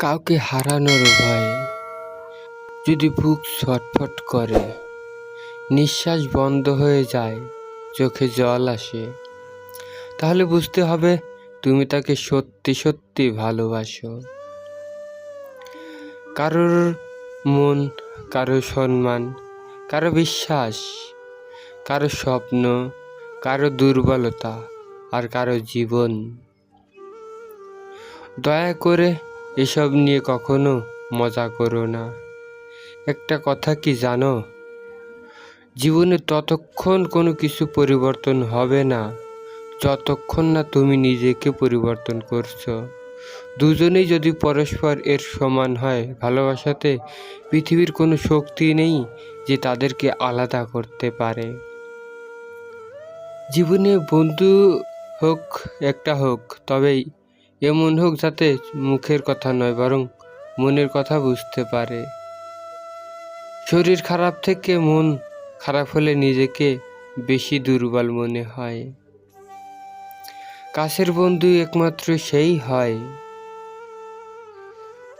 কাউকে হারানোর ভয়ে। যদি বুক ছটফট করে, নিঃশ্বাস বন্ধ হয়ে যায়, চোখে জল আসে, তাহলে বুঝতে হবে তুমি তাকে সত্যি সত্যি ভালোবাসো। কারোর মন, কারও সম্মান, কারও বিশ্বাস, কারও স্বপ্ন, কারও দুর্বলতা আর কারও জীবন। দয়া করে এসব নিয়ে কখনো মজা করো না। একটা কথা কি জানো? জীবনে ততক্ষণ কোনো কিছু পরিবর্তন হবে না, যতক্ষণ না তুমি নিজেকে পরিবর্তন করছ। দুজনেই যদি পরস্পর এর সমান হয়, ভালোবাসাতে পৃথিবীর কোনো শক্তি নেই যে তাদেরকে আলাদা করতে পারে। জীবনে বন্ধু হোক, একটা হোক, তবেই এমন হোক যাতে মুখের কথা নয়, বরং মনের কথা বুঝতে পারে। শরীর খারাপ থেকে মন খারাপ হলে নিজেকে বেশি দুর্বল মনে হয়। কাছের বন্ধু একমাত্র সেই হয়,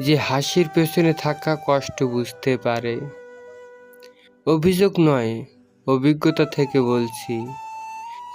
যে হাসির পেছনে থাকা কষ্ট বুঝতে পারে। অভিযোগ নয়, অভিজ্ঞতা থেকে বলছি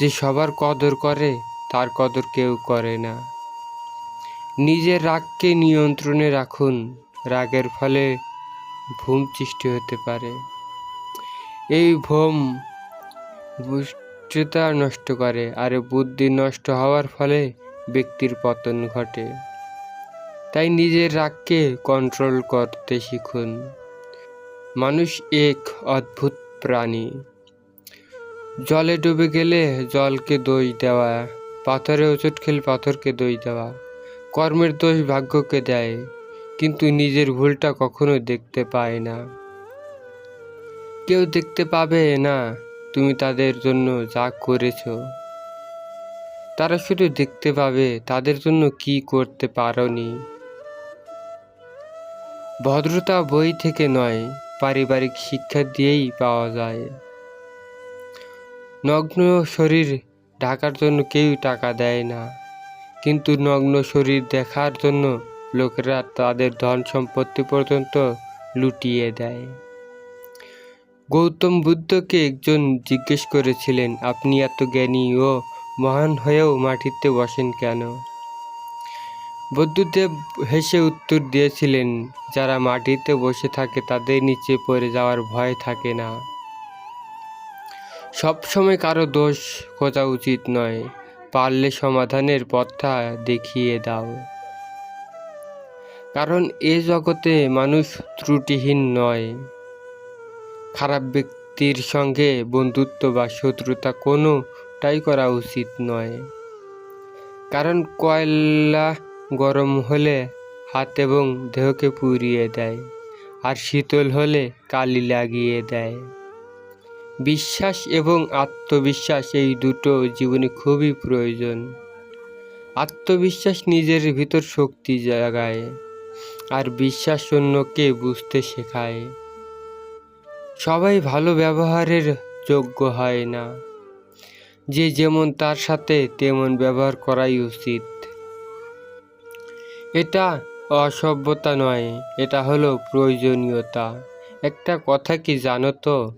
যে সবার কদর করে, তার কদর কেউ করে না। নিজের রাগকে নিয়ন্ত্রণে রাখুন। রাগের ফলে ভূম সৃষ্টি হতে পারে। এই ভ্রম বুষ্টিতা নষ্ট করে, আর বুদ্ধি নষ্ট হওয়ার ফলে ব্যক্তির পতন ঘটে। তাই নিজের রাগকে কন্ট্রোল করতে শিখুন। মানুষ এক অদ্ভুত প্রাণী। জলে ডুবে গেলে জলকে দোষ দেওয়া, পাথরে ওষুধ খেলে পাথরকে দই দেওয়া কর্মের দোষ ভাগ্যকে দেয়, কিন্তু নিজের ভুলটা কখনো দেখতে পায় না। কেউ দেখতে পাবে না তুমি তাদের জন্য যা করেছ। তারা শুধু দেখতে পাবে তাদের জন্য কি করতে পারোনি। ভদ্রতা বই থেকে নয়, পারিবারিক শিক্ষা দিয়েই পাওয়া যায়। নগ্ন শরীর ঢাকার জন্য কেউ টাকা দেয় না। কিন্তু নগ্ন শরীর দেখার জন্য লোকেরা তাদের ধন সম্পত্তি পর্যন্ত লুটিয়ে দেয়। গৌতম বুদ্ধকে একজন জিজ্ঞেস করেছিলেন, আপনি এত জ্ঞানী ও মহান হয়েও মাটিতে বসেন কেন? বুদ্ধদেব হেসে উত্তর দিয়েছিলেন, যারা মাটিতে বসে থাকে তাদের নিচে পড়ে যাওয়ার ভয় থাকে না। সবসময় কারও দোষ খোঁজা উচিত নয়। পারলে সমাধানের পথটা দেখিয়ে দাও। কারণ এ জগতে মানুষ ত্রুটিহীন নয়। খারাপ ব্যক্তির সঙ্গে বন্ধুত্ব বা শত্রুতা কোনোটাই করা উচিত নয়। কারণ কয়লা গরম হলে হাত এবং দেহকে পুড়িয়ে দেয়, আর শীতল হলে কালি লাগিয়ে দেয়। বিশ্বাস এবং আত্মবিশ্বাস এই দুটো জীবনে খুবই প্রয়োজন। আত্মবিশ্বাস নিজের ভিতর শক্তি জাগায় আর বিশ্বাস অন্যকে বুঝতে শেখায়। সবাই ভালো ব্যবহারের যোগ্য হয় না। যে যেমন তার সাথে তেমন ব্যবহার করাই উচিত। এটা অসভ্যতা নয়, এটা হলো প্রয়োজনীয়তা। একটা কথা কি জানো তো?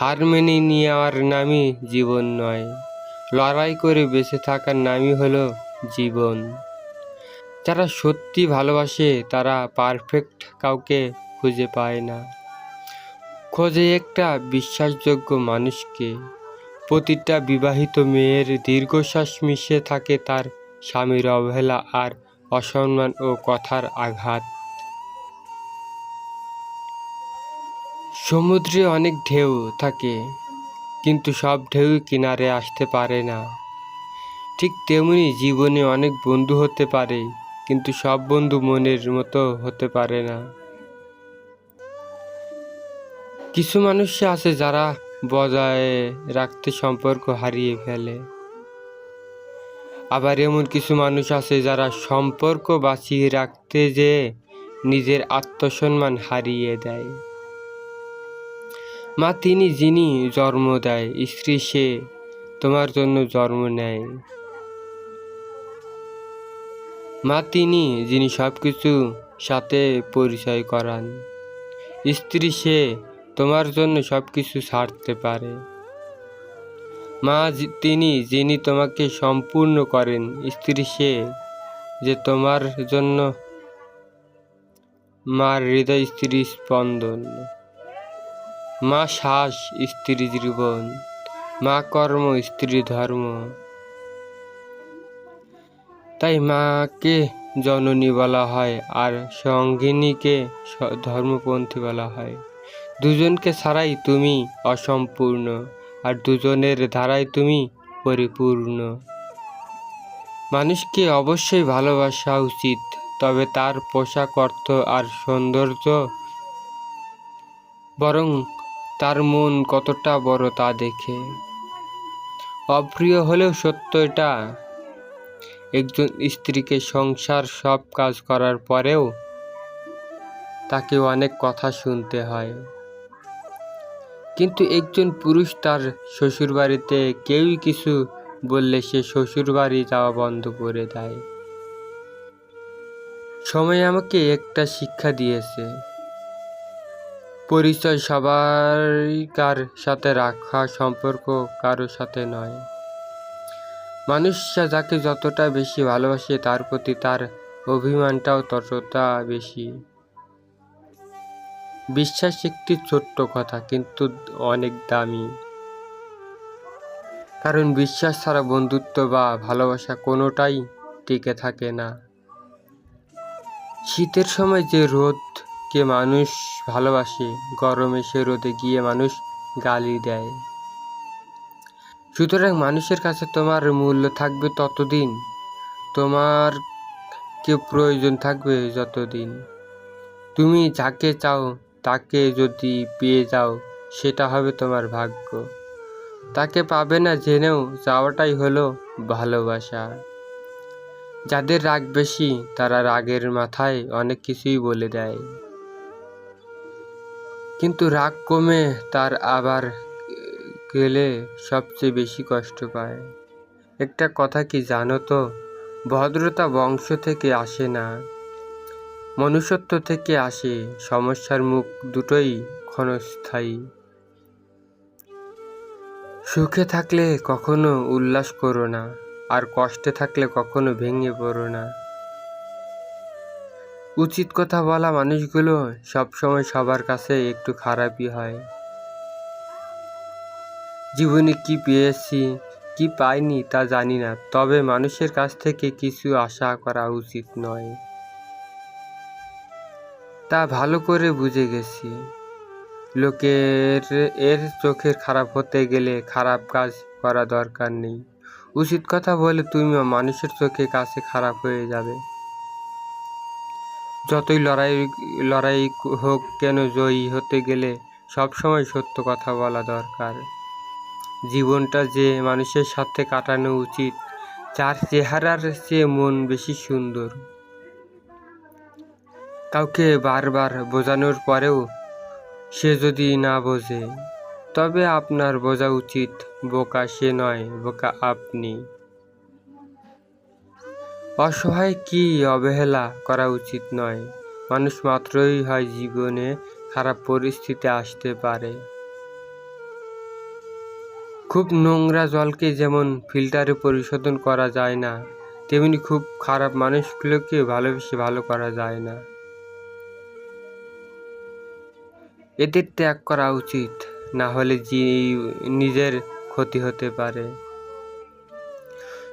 হার মেনে নেওয়ার নামই জীবন নয়। লড়াই করে বেঁচে থাকার নামই হলো জীবন। যারা সত্যি ভালোবাসে, তারা পারফেক্ট কাউকে খুঁজে পায় না। খোঁজে একটা বিশ্বাসযোগ্য মানুষকে। প্রতিটা বিবাহিত মেয়ের দীর্ঘশ্বাস মিশে থাকে তার স্বামীর অবহেলা আর অসম্মান ও কথার আঘাত। সমুদ্রে অনেক ঢেউ থাকে, কিন্তু সব ঢেউ কিনারে আসতে পারে না। ঠিক তেমনি জীবনে অনেক বন্ধু হতে পারে, কিন্তু সব বন্ধু মনের মতো হতে পারে না। কিছু মানুষ আছে যারা বজায় রাখতে সম্পর্ক হারিয়ে ফেলে। আবার এমন কিছু মানুষ আছে যারা সম্পর্ক বাঁচিয়ে রাখতে যে নিজের আত্মসম্মান হারিয়ে দেয়। মা, তিনি যিনি জন্ম দেয়, স্ত্রী সে তোমার জন্য জন্ম নেয়। মা, তিনি যিনি সব কিছু সাথে পরিচয় করান, স্ত্রী সে তোমার জন্য সব কিছু ছাড়তে পারে। মা তিনি যিনি তোমাকে সম্পূর্ণ করেন, স্ত্রী সে যে তোমার জন্য মার হৃদয় স্ত্রী স্পন্দন। মা শ্বাস স্ত্রী জীবন, মা কর্ম স্ত্রী ধর্ম। তাই মাকে জননী বলা হয় আর সঙ্গিনীকে ধর্মপন্থী বলা হয়। দুজনকে ছাড়াই তুমি অসম্পূর্ণ আর দুজনের ধারাই তুমি পরিপূর্ণ। মানুষকে অবশ্যই ভালোবাসা উচিত, তবে তার পোশাক অর্থ আর সৌন্দর্য বরং তার মন কতটা বড় তা দেখে। অপ্রিয় হলেও সত্য এটা। একজন স্ত্রীকে সংসার সব কাজ করার পরেও তাকে অনেক কথা শুনতে হয়। কিন্তু একজন পুরুষ তার শ্বশুরবাড়িতে কেউই কিছু বললে সে শ্বশুরবাড়ি যাওয়া বন্ধ করে দেয়। সময় আমাকে একটা শিক্ষা দিয়েছে। পরিচয় সবাইকার সাথে রাখা সম্পর্ক কারও সাথে নয়। মানুষ যাকে যতটা বেশি ভালোবাসে, তার প্রতি তার অভিমানটাও ততটা বেশি। বিশ্বাস একটি ছোট্ট কথা, কিন্তু অনেক দামি। কারণ বিশ্বাস ছাড়া বন্ধুত্ব বা ভালোবাসা কোনোটাই টিকে থাকে না। শীতের সময় যে রোদকে মানুষ ভালোবাসে, গরমে সে রোদে গিয়ে মানুষ গালি দেয়। সুতরাং মানুষের কাছে তোমার মূল্য থাকবে ততদিন। তোমার কে প্রয়োজন থাকবে যতদিন। তুমি যাকে চাও, তাকে যদি পেয়ে যাও, সেটা হবে তোমার ভাগ্য। তাকে পাবে না জেনেও যাওয়াটাই হলো ভালোবাসা। যাদের রাগ বেশি, তারা রাগের মাথায় অনেক কিছুই বলে দেয়। কিন্তু রাগ কমে তার আবার গেলে সবচেয়ে বেশি কষ্ট পায়। একটা কথা কি জানো তো? ভদ্রতা বংশ থেকে আসে না। মনুষ্যত্ব থেকে আসে। সমস্যার মুখ দুটোই ক্ষণস্থায়ী। সুখে থাকলে কখনো উল্লাস করো না। আর কষ্টে থাকলে কখনো ভেঙে পড়ো না। উচিত কথা বলা মানুষগুলো সবসময় সবার কাছে একটু খারাপই হয়। জীবনে কি পেয়েছি, কি পাইনি তা জানি না, তবে মানুষের কাছ থেকে কিছু আশা করা উচিত নয়। তা ভালো করে বুঝে গেছি। লোকের, এর চোখের খারাপ হতে গেলে খারাপ কাজ করা দরকার নেই। উচিত কথা বলে তুমি মানুষের চোখে কাছে খারাপ হয়ে যাবে। যতই লড়াই লড়াই হোক কেন জয়ী হতে গেলে সবসময় সত্য কথা বলা দরকার। জীবনটা যে মানুষের সাথে কাটানো উচিত, যার চেহারার চেয়ে মন বেশি সুন্দর। কাউকে বারবার বোঝানোর পরেও সে যদি না বোঝে, তবে আপনার বোঝা উচিত, বোকা সে নয়, বোকা আপনি। অসহায় কি অবহেলা করা উচিত নয়? মানুষ মাত্রই হয় জীবনে খারাপ পরিস্থিতি আসতে পারে। খুব নোংরা জলকে যেমন ফিল্টারে পরিশোধন করা যায় না, তেমনি খুব খারাপ মানুষগুলোকে ভালোবেসে ভালো করা যায় না। এদের ত্যাগ করা উচিত, না হলে নিজের ক্ষতি হতে পারে।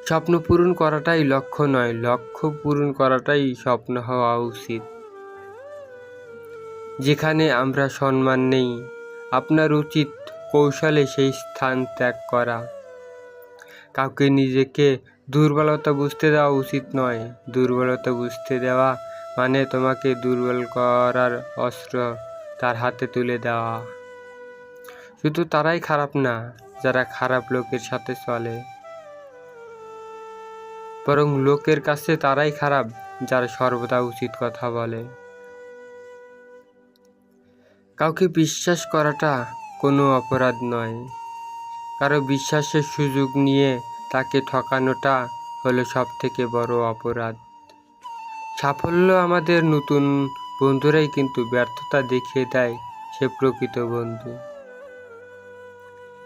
স্বপ্ন পূরণ করাটাই লক্ষ্য নয়, লক্ষ্য পূরণ করাটাই স্বপ্ন হওয়া উচিত। যেখানে আমরা সম্মান নেই, আপনার উচিত কৌশলে সেই স্থান ত্যাগ করা। কাউকে নিজেকে দুর্বলতা বুঝতে দেওয়া উচিত নয়। দুর্বলতা বুঝতে দেওয়া মানে তোমাকে দুর্বল করার অস্ত্র তার হাতে তুলে দেওয়া। শুধু তারাই খারাপ না, যারা খারাপ লোকের সাথে চলে। বরং লোকের কাছে তারাই খারাপ, যারা সর্বদা উচিত কথা বলে। কাউকে বিশ্বাস করাটা কোনো অপরাধ নয়। কারও বিশ্বাসের সুযোগ নিয়ে তাকে ঠকানোটা হলো সব থেকে বড় অপরাধ। সাফল্য আমাদের নতুন বন্ধুরাই কিন্তু ব্যর্থতা দেখিয়ে দেয় সে প্রকৃত বন্ধু।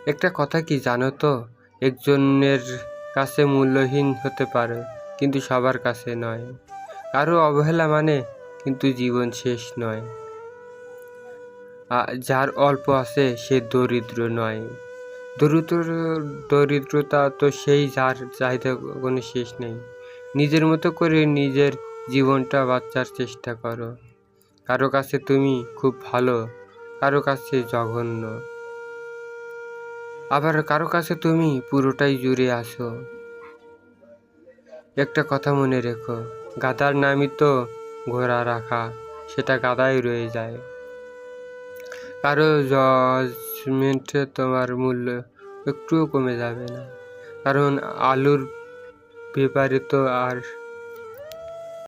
একটা কথা কি জানো তো? একজনের কাছে মূল্যহীন হতে পারে, কিন্তু সবার কাছে নয়। কারও অবহেলা মানে কিন্তু জীবন শেষ নয়। যার অল্প আছে সে দরিদ্র নয়। দরিদ্র দরিদ্রতা তো সেই যার চাহিদা কোনো শেষ নেই। নিজের মতো করে নিজের জীবনটা বাঁচার চেষ্টা করো। কারও কাছে তুমি খুব ভালো, কারও কাছে জঘন্য। আবার কারও কাছে তুমি পুরোটাই জুড়ে আসো একটা কথা মনে রেখো, গাদার নামই তো ঘোড়া রাখা, সেটা গাদাই রয়ে যায়। কারও জজমেন্টে তোমার মূল্য একটুও কমে যাবে না। কারণ আলুর ব্যাপারে তো আর